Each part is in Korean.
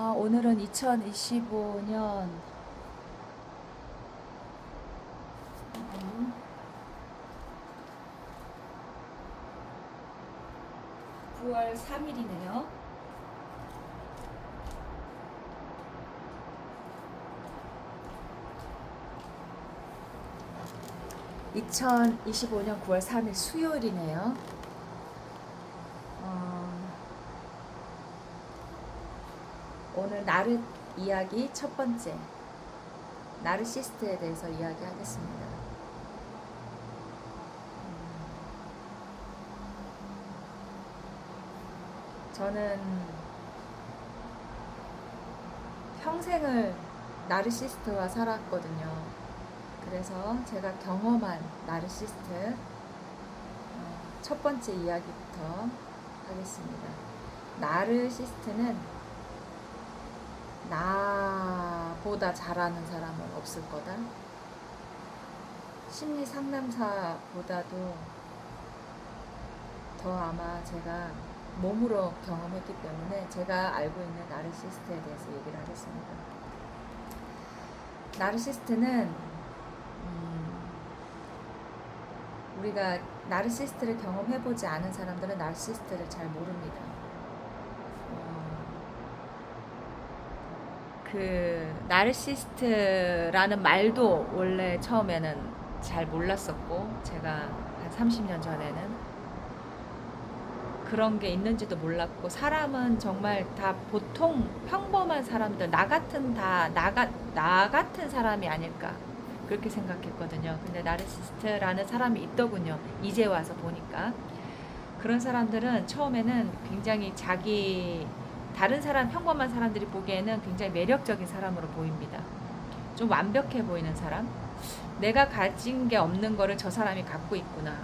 아, 오늘은 2025년 9월 3일이네요. (2025년 9월 3일) 수요일이네요. 오늘 나르 이야기 첫 번째 나르시스트에 대해서 이야기하겠습니다. 음, 저는 평생을 나르시스트와 살았거든요. 그래서 제가 경험한 나르시스트 어, 첫 번째 이야기부터 하겠습니다. 나르시스트는 나보다 잘하는 사람은 없을 거다. 심리 상담사보다도 더 아마 제가 몸으로 경험했기 때문에 제가 알고 있는 나르시스트에 대해서 얘기를 하겠습니다. 나르시스트는 음, 우리가 나르시스트를 경험해보지 않은 사람들은 나르시스트를 잘 모릅니다. 어, 그 나르시스트라는 말도 원래 처음에는 잘 몰랐었고 제가 한 30년 전에는 그런 게 있는지도 몰랐고 사람은 정말 다 보통 평범한 사람들 나 같은 다나나 나 같은 사람이 아닐까 그렇게 생각했거든요. 근데 나르시스트라는 사람이 있더군요. 이제 와서 보니까 그런 사람들은 처음에는 굉장히 자기 다른 사람 평범한 사람들이 보기에는 굉장히 매력적인 사람으로 보입니다. 좀 완벽해 보이는 사람. 내가 가진 게 없는 거를 저 사람이 갖고 있구나.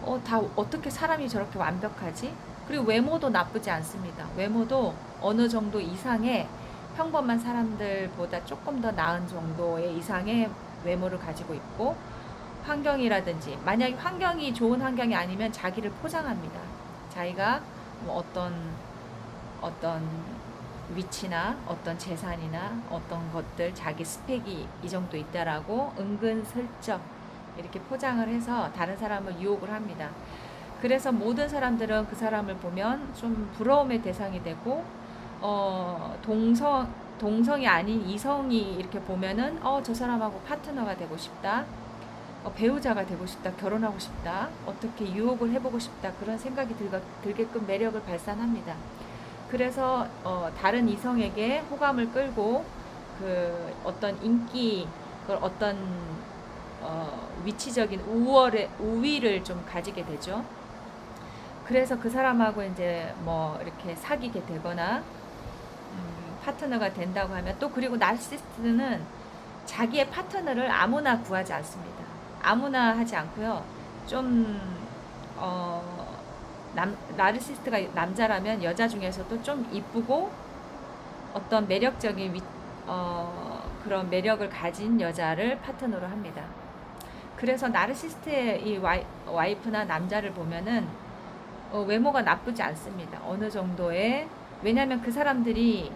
어, 다 어떻게 사람이 저렇게 완벽하지? 그리고 외모도 나쁘지 않습니다. 외모도 어느 정도 이상의 평범한 사람들보다 조금 더 나은 정도의 이상의 외모를 가지고 있고 환경이라든지 만약에 환경이 좋은 환경이 아니면 자기를 포장합니다. 자기가 뭐 어떤 어떤 위치나 어떤 재산이나 어떤 것들 자기 스펙이 이 정도 있다라고 은근슬쩍 이렇게 포장을 해서 다른 사람을 유혹을 합니다. 그래서 모든 사람들은 그 사람을 보면 좀 부러움의 대상이 되고 어 동성 동성이 아닌 이성이 이렇게 보면은 어 저 사람하고 파트너가 되고 싶다. 어, 배우자가 되고 싶다, 결혼하고 싶다, 어떻게 유혹을 해보고 싶다 그런 생각이 들게끔 매력을 발산합니다. 그래서 어, 다른 이성에게 호감을 끌고 그 어떤 인기, 그 어떤 어, 위치적인 우월의 우위를 좀 가지게 되죠. 그래서 그 사람하고 이제 뭐 이렇게 사귀게 되거나 음, 파트너가 된다고 하면 또 그리고 나르시스트는 자기의 파트너를 아무나 구하지 않습니다. 아무나 하지 않고요. 좀 어, 남, 나르시스트가 남자라면 여자 중에서도 좀 이쁘고 어떤 매력적인 위, 어, 그런 매력을 가진 여자를 파트너로 합니다. 그래서 나르시스트의 이 와이, 와이프나 남자를 보면은 어, 외모가 나쁘지 않습니다. 어느 정도의 왜냐하면 그 사람들이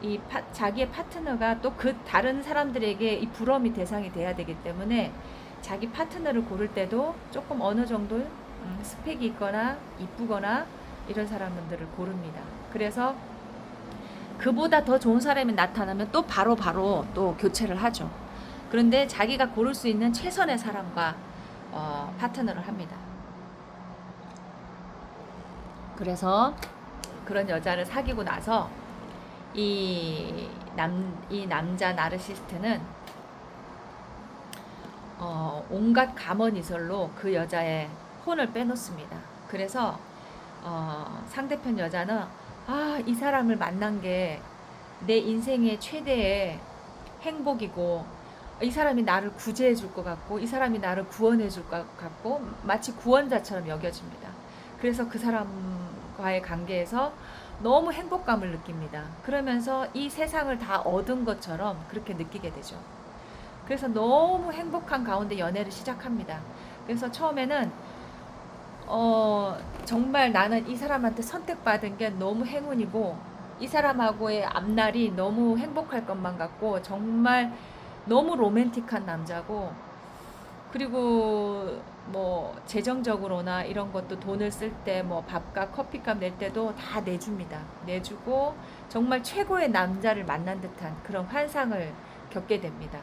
이 파, 자기의 파트너가 또 그 다른 사람들에게 이 부러움이 대상이 돼야 되기 때문에 자기 파트너를 고를 때도 조금 어느 정도 음, 스펙이 있거나 이쁘거나 이런 사람들을 고릅니다. 그래서 그보다 더 좋은 사람이 나타나면 또 바로 바로 또 교체를 하죠. 그런데 자기가 고를 수 있는 최선의 사람과 어, 파트너를 합니다. 그래서 그런 여자를 사귀고 나서 이 남, 이 남자 나르시스트는 어, 온갖 감언이설로 그 여자의 혼을 빼놓습니다. 그래서 어, 상대편 여자는 아, 이 사람을 만난 게 내 인생의 최대의 행복이고 이 사람이 나를 구제해 줄 것 같고 이 사람이 나를 구원해 줄 것 같고 마치 구원자처럼 여겨집니다. 그래서 그 사람과의 관계에서 너무 행복감을 느낍니다. 그러면서 이 세상을 다 얻은 것처럼 그렇게 느끼게 되죠. 그래서 너무 행복한 가운데 연애를 시작합니다. 그래서 처음에는 어, 정말 나는 이 사람한테 선택받은 게 너무 행운이고 이 사람하고의 앞날이 너무 행복할 것만 같고 정말 너무 로맨틱한 남자고 그리고 뭐 재정적으로나 이런 것도 돈을 쓸 때 뭐 밥값 커피값 낼 때도 다 내줍니다. 내주고 정말 최고의 남자를 만난 듯한 그런 환상을 겪게 됩니다.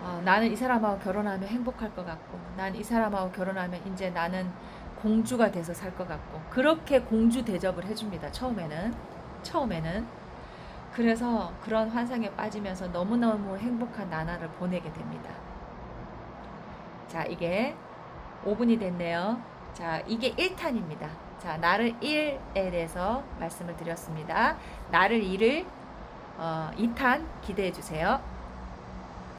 어, 나는 이 사람하고 결혼하면 행복할 것 같고, 난 이 사람하고 결혼하면 이제 나는 공주가 돼서 살 것 같고, 그렇게 공주 대접을 해줍니다. 처음에는. 처음에는. 그래서 그런 환상에 빠지면서 너무너무 행복한 나날을 보내게 됩니다. 자, 이게 5분이 됐네요. 자, 이게 1탄입니다. 자, 나를 1에 대해서 말씀을 드렸습니다. 나를 2를 어, 2탄 기대해 주세요.